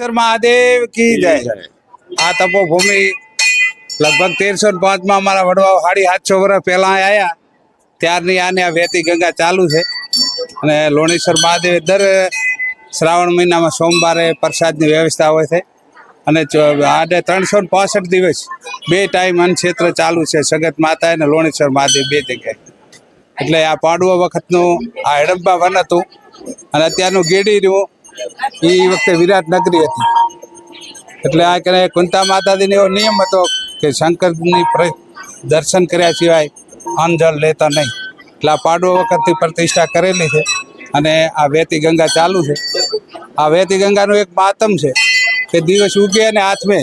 મહાદેવ કી જય. આ તપોભૂમિ લગભગ તેરસો ને પાંચમાં અમારા વડવાઓ સાડી સાતસો વર્ષ પહેલા આવ્યા ત્યારની આને આ વેતી ગંગા ચાલુ છે. અને લોણેશ્વર મહાદેવ દર શ્રાવણ મહિનામાં સોમવારે પ્રસાદની વ્યવસ્થા હોય છે. અને આડે ત્રણસો ને પાસઠ દિવસ બે ટાઈમ અન્નક્ષેત્ર ચાલુ છે. સગત માતા અને લોણેશ્વર મહાદેવ બે જગ્યાએ. એટલે આ પાડવો વખતનું આ હેડબ્બા વન હતું. અને અત્યારનું ગેડીનું એ વખતે વિરાટ નગરી હતી. એટલે આ કરે કુંતા માતાજીનો એવો નિયમ હતો કે શંકરની દર્શન કર્યા સિવાય અંજળ લેતા નહીં. એટલે આ પાડવો વખતથી પ્રતિષ્ઠા કરેલી છે અને આ વેતી ગંગા ચાલુ છે. આ વેતી ગંગાનું એક માતમ છે કે દિવસ ઉગે અને હાથમે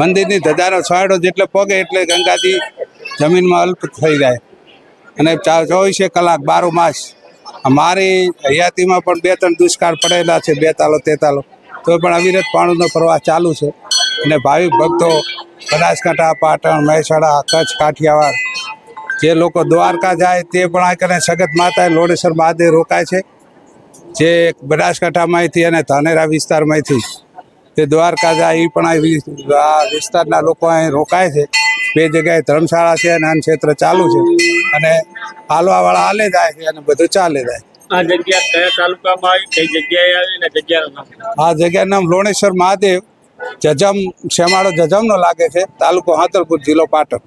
મંદિરની ધજાનો છાંયડો જેટલે પગે એટલે ગંગાજી જમીનમાં અલ્પ થઈ જાય. અને ચોવીસે કલાક બારો માસ મારી હયાતીમાં પણ બે ત્રણ દુષ્કાળ પડેલા છે, બે તાલો તે તાલો તો પણ અવિરત પાણીનો પ્રવાહ ચાલુ છે. અને ભાવિક ભક્તો બનાસકાંઠા, પાટણ, મહેસાણા, કચ્છ, કાઠિયાવાડ, જે લોકો દ્વારકા જાય તે પણ આ કરીને સગત માતા લોડેશ્વર મહાદેવ રોકાય છે. જે બનાસકાંઠામાંથી અને ધાનેરા વિસ્તારમાંથી તે દ્વારકા જાય એ પણ આ વિસ્તારના લોકો અહીં રોકાય છે. બે જગ્યાએ ધર્મશાળા છે અને ક્ષેત્ર ચાલુ છે. અને હાલવાવાળા હાલે જાય છે અને બધું ચાલે જાય. આ જગ્યા કયા તાલુકામાં આવી? કઈ જગ્યાએ આવી ને આ જગ્યાનું નામ લોણેશ્વર મહાદેવ. જજમ શેમાળો જજમનો લાગે છે. તાલુકો હાતરપુર જિલ્લો પાટણ.